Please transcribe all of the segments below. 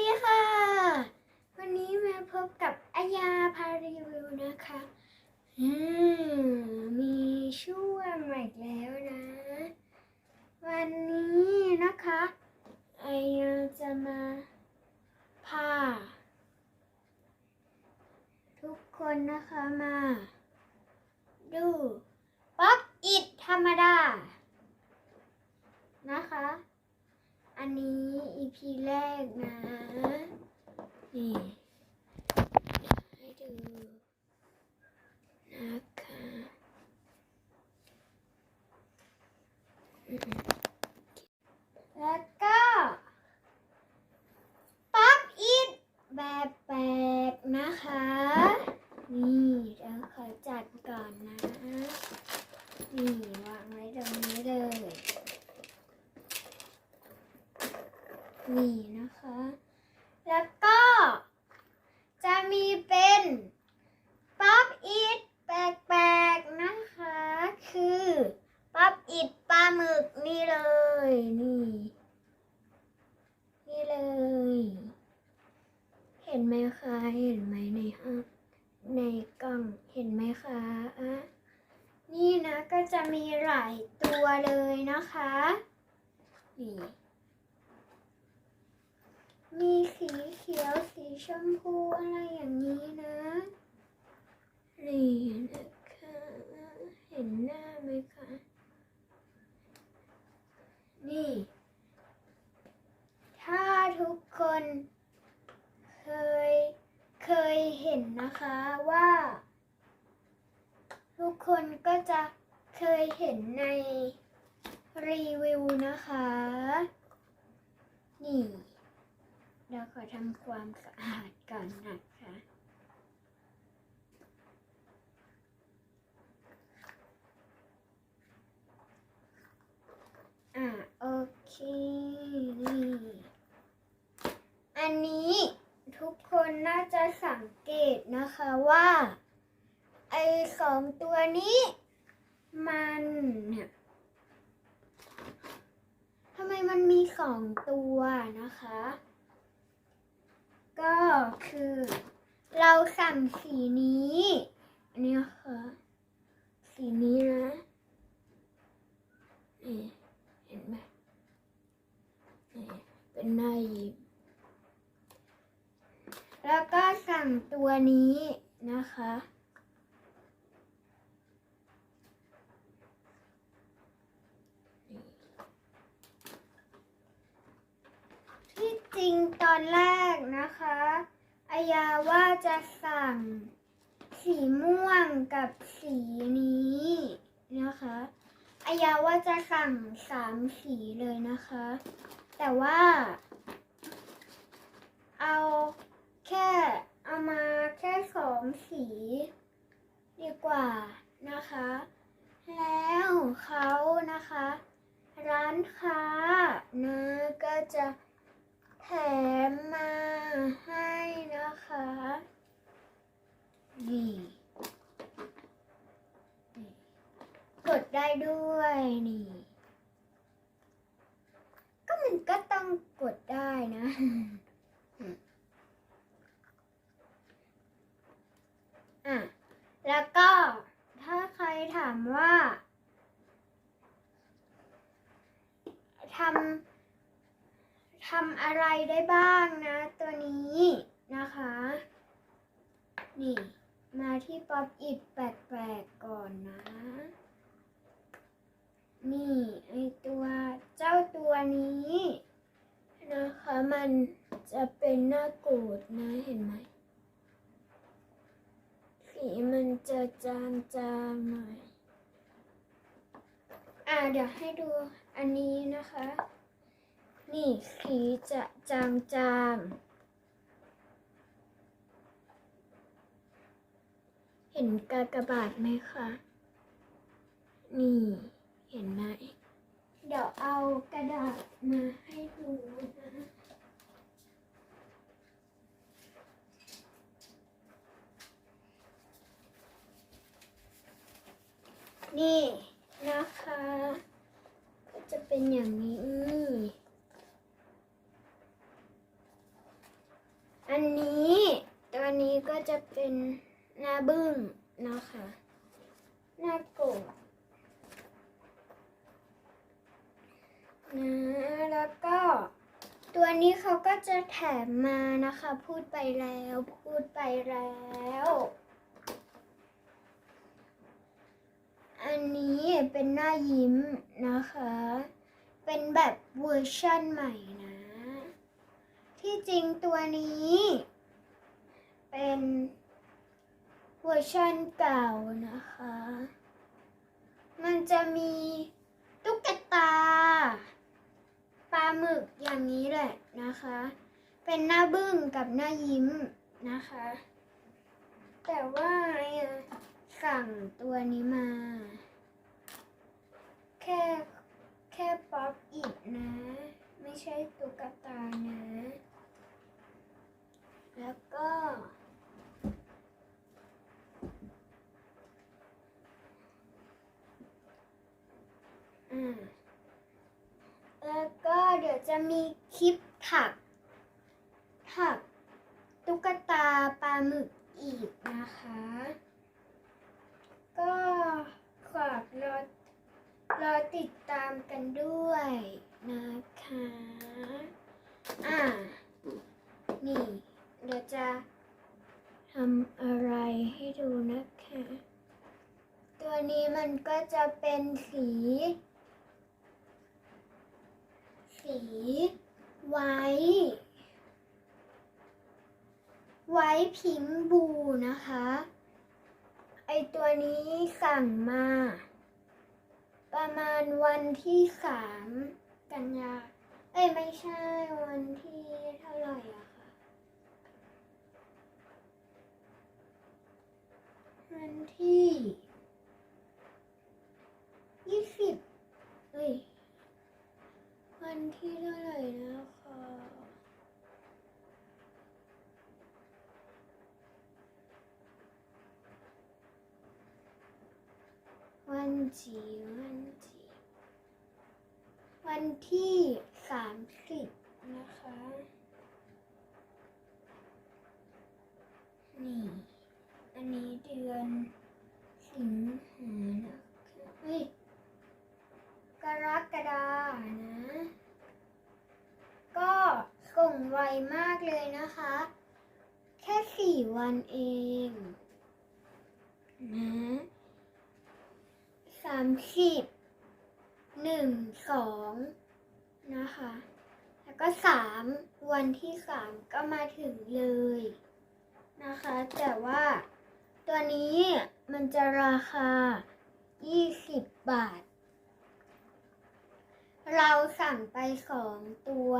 ดีค่ะ วันนี้มาพบกับอายาพารีวิวนะคะมีช่วงใหม่แล้วนะ วันนี้นะคะอายาจะมาพา ทุกคนนะคะมา ดูป๊อปอิดธรรมดา นะคะ อันนี้ EP แรกนะ นี่ให้ดูนะคะแล้วก็ ป๊อปอิดแบบแบบกนะคะ นี่เดี๋ยวขอจัดก่อนนะ นี่วางไว้ตรงนี้เลย นี่นะคะ แล้วก็จะมีเป็นป๊อปอิดแปลกๆนะคะ คือป๊อปอิดปลาหมึกนี่เลย นี่ นี่เลย เห็นไหมคะ เห็นไหมในห้องในกล้องเห็นไหมคะนี่นะก็จะมีหลายตัวเลยนะคะนี่มีสีเขียวสีชมพูอะไรอย่างนี้นะนี่นะคะเห็นหน้าไหมคะนี่ ถ้าทุกคนเคย นะคะว่า ทุกคนก็จะเคยเห็นในรีวิวนะคะ นี่ เราขอทำความสะอาดก่อนนะคะอะโอเค นี่ อันนี้ ทุกคนน่าจะสังเกตนะคะว่า ไอ้สองตัวนี้ มันทำไมมันมีสองตัวนะคะ ก็คือเราสั่งสีนี้ อันนี้ค่ะสีนี้นะนี่เห็นไหมนี่เป็นหน้ายิ้ม แล้วก็สั่งตัวนี้นะคะ ที่จริงตอนแรกนะคะอายาว่าจะสั่งสีม่วงกับสีนี้นะคะอายาว่าจะสั่งสามสีเลยนะคะ แต่ว่า เอา แค่เอามาแค่สองสีดีกว่านะคะ แล้วเขานะคะ ร้านค้านะก็จะแถมมาให้นะคะ นี่นี่กดได้ด้วยนี่ ก็มันก็ต้องกดได้นะ อะแล้วก็ถ้าใครถามว่าทำทำอะไรได้บ้างนะ ตัวนี้นะคะ นี่ มาที่ป๊อปอิดแปลกๆก่อนนะ นี่ไอตัวเจ้าตัวนี้นะคะมันจะเป็นหน้ากูดนะเห็นไหม สีมัน จะจางหน่อย อ่าเดี๋ยวให้ดูอันนี้นะคะ นี่สีจะจางๆเห็นกากบาทไหมคะ นี่ เห็นไหม เดี๋ยวเอากระดาษมาให้ดูนะ นี่นะคะ ก็จะเป็นอย่างนี้ อันนี้ตัวนี้ก็จะเป็นหน้าบึ้งนะคะ หน้ากบนะแล้วก็ตัวนี้เขาก็จะแถมมานะคะ พูดไปแล้ว พูดไปแล้ว อั นี้เป็นหน้ายิ้มนะคะ เป็นแบบเวอร์ชั่นใหม่นะ ที่จริงตัวนี้ เป็นเวอร์ชันเก่านะคะ มันจะมีตุ๊กตาปลาหมึกอย่างนี้แหละนะคะ เป็นหน้าบึ้งกับหน้ายิ้มนะคะ แต่ว่าสั่งตัวนี้มา แค่แค่ป๊อปอิดนะ ไม่ใช่ตุ๊กตานะ แล้วก็อ่าแล้วก็เดี๋ยวจะมีคลิปถัก ถัก ตุ๊กตาปลาหมึกอีกนะคะ ก็ฝากรอรอติดตาม กันด้วยนะคะ อ่า นี่ เดี๋ยวจะทำอะไรให้ดูนะคะ ตัวนี้มันก็จะเป็นสี สีไว้ ไว้พิงค์บูนะคะ ไอตัวนี้สั่งมา ประมาณวันที่สามกันยา เอ้ยไม่ใช่วันที่เท่าไหร่อะค่ะวันที่ยี่สิบเอ้ยวันที่เท่าไหร่นะคะวันจีวัน วันที่สามสิบนะคะ นี่ อันนี้เดือนสิงหานะคะเฮ้ยกรกฎานะ ก็ส่งไวมากเลยนะคะ แค่สี่วันเองนะสามสิบ หนึ่งสองนะคะ แล้วก็สามวันที่สามก็มาถึงเลยนะคะ แต่ว่าตัวนี้มันจะราคา 20 บาท เราสั่งไปสองตัว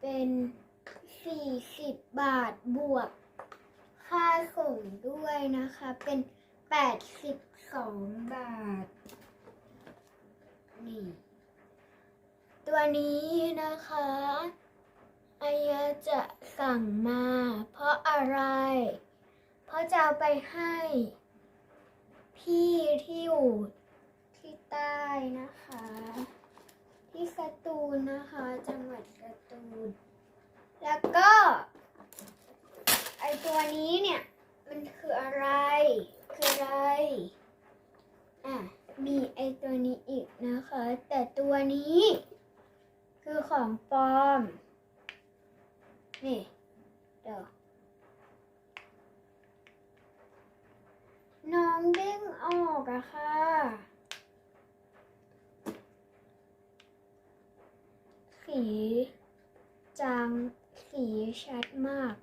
เป็น 40 บาทบวก ค่าส่งด้วยนะคะ เป็น 82 บาท นี่ตัวนี้นะคะ อายาจะสั่งมา เพราะอะไร เพราะจะเอาไปให้ พี่ที่อยู่ที่ใต้นะคะ ที่สตูลนะคะ จังหวัดสตูล แล้วก็ ไอตัวนี้เนี่ย มันคืออะไร คืออะไร อะ มีไอตัวนี้อีกนะคะ แต่ตัวนี้ คือของปลอม นี่เดี๋ยวน้องเด้งออกอะค่ะ สีจางสีชัดมาก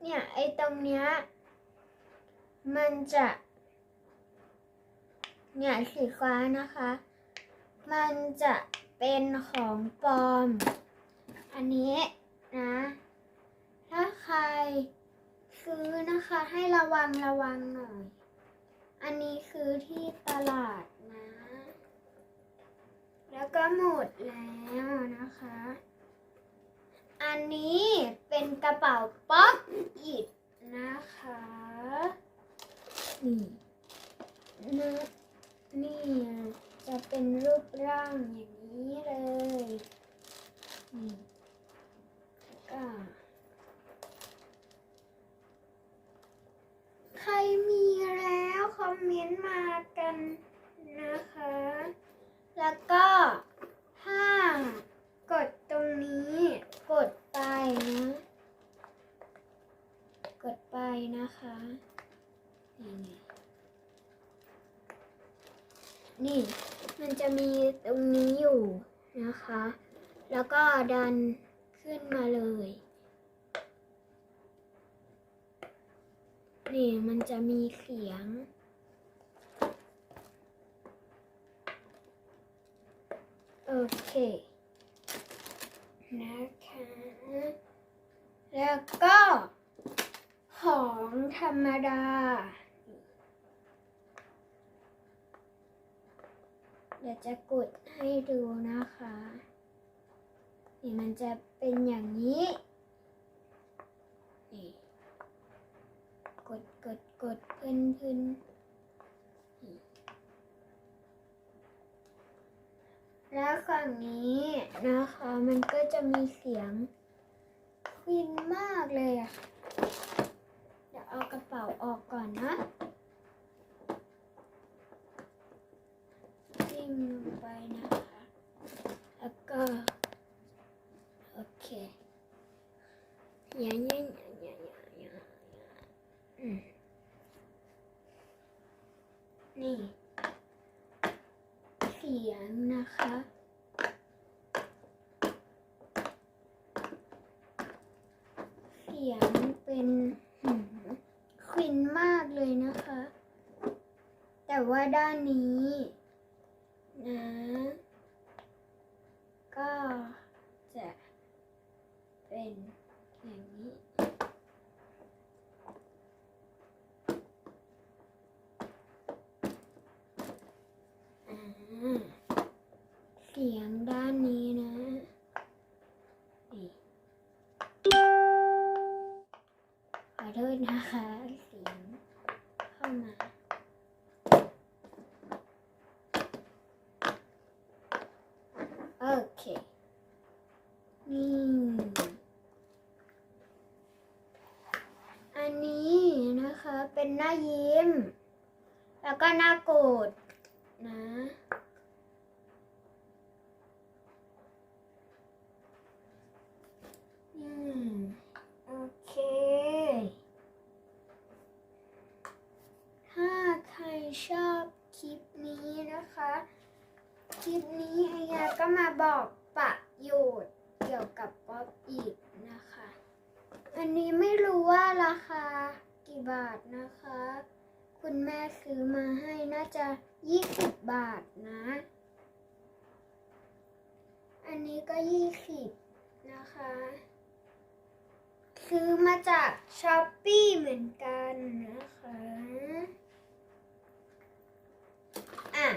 เนี่ย ไอตรงเนี้ย มันจะ เนี่ยสีฟ้านะคะ มันจะเป็นของปลอม อันนี้นะ ถ้าใครซื้อนะคะให้ระวังระวังหน่อย อันนี้ซื้อที่ตลาดนะ แล้วก็หมดแล้วนะคะ อันนี้เป็นกระเป๋าป๊อปอิดนะคะนี่นะ นี่จะเป็นรูปร่างอย่างนี้เลยนี่ก็ใครมีแล้วคอมเมนต์มากันนะคะ แล้วก็ห้ามกดตรงนี้กดไปนะ กดไปนะคะนี่ นี่ มันจะมีตรงนี้อยู่นะคะ แล้วก็ดันขึ้นมาเลย นี่มันจะมีเสียง โอเค นะคะ แล้วก็ของธรรมดา เดี๋ยวจะกดให้ดูนะคะนี่มันจะเป็นอย่างนี้นี่กดกดกดเพิ่นเพิ่นแล้วฝั่งนี้นะคะมันก็จะมีเสียงฟินมากเลยอะเดี๋ยวเอากระเป๋าออกก่อนนะจิ้มลงไปนะคะ แล้วก็ โอเคอย่างนี้อย่างนี้อย่างนี้อืมนี่ เสียงนะคะ เสียงเป็นหืมควินมากเลยนะคะ แต่ ว่าด้านนี้นะก็จะเป็นอย่างนี้อ่าเสียงด้านนี้นะขอโทษนะคะ เสียงเข้ามา โอเค นี่ อันนี้นะคะเป็นหน้ายิ้ม แล้ว ก็น้าโกรธนะ อืม โอเค ถ้าใครชอบคลิปนี้นะคะ คลิปนี้ไอยาก็มาบอกประโยชน์เกี่ยวกับป๊อปอีกนะคะ อันนี้ไม่รู้ว่าราคากี่บาทนะคะ คุณแม่ซื้อมาให้น่าจะ 20 บาทนะ อันนี้ก็ 20 นะคะ ซื้อมาจากช้อปปี้เหมือนกันนะคะ อะ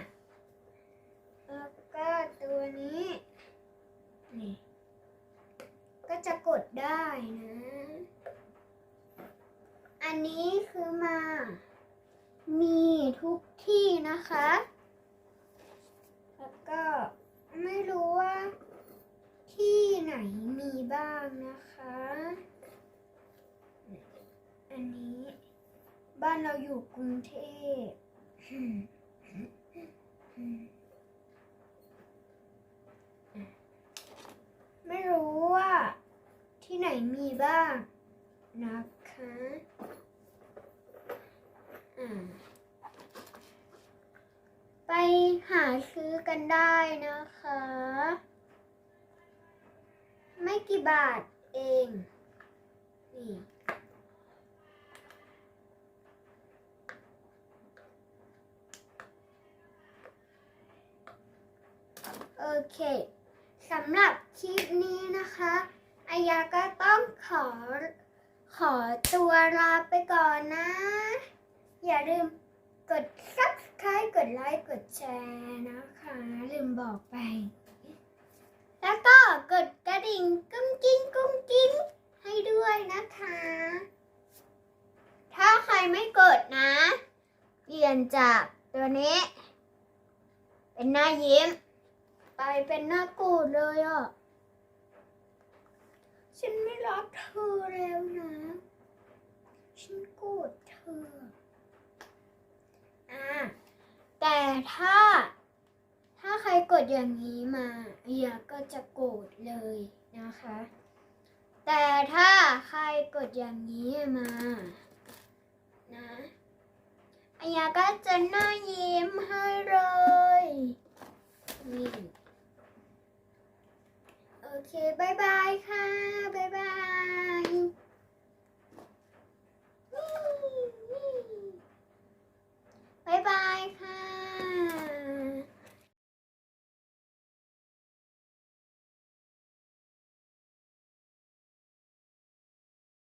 แล้วก็ตัวนี้ นี่ ก็จะกดได้นะ อันนี้คือมา มีทุกที่นะคะ แล้วก็ไม่รู้ว่าที่ไหนมีบ้างนะคะ อันนี้บ้านเราอยู่กรุงเทพไม่รู้ว่าที่ไหนมีบ้างนะคะ ไปหาซื้อกันได้นะคะ ไม่กี่บาทเอง นี่โอเคสำหรับคลิปนี้นะคะอายาก็ต้องขอขอตัวลาไปก่อนนะ อย่าลืมกด subscribe กดไลค์ กดแชร์นะคะ ลืมบอกไป แล้วก็กดกระดิ่งกุ้งกิ้งกุ้งกิ้งให้ด้วยนะคะ ถ้าใครไม่กดนะ เปลี่ยนจากตัวนี้ เป็นหน้ายิ้ม ไปเป็นหน้าโกรธเลยอะ ฉันไม่รักเธอแล้วนะ ฉันโกรธเธอ อถ้า ถ้าใครกดอย่างนี้มาอายาก็จะโกรธเลยนะคะ แต่ถ้าใครกดอย่างนี้มานะอายาก็จะหน้ายิ้มให้เลยนี่โอเคบายบายค่ะบายบาย บ๊ายบายค่ะ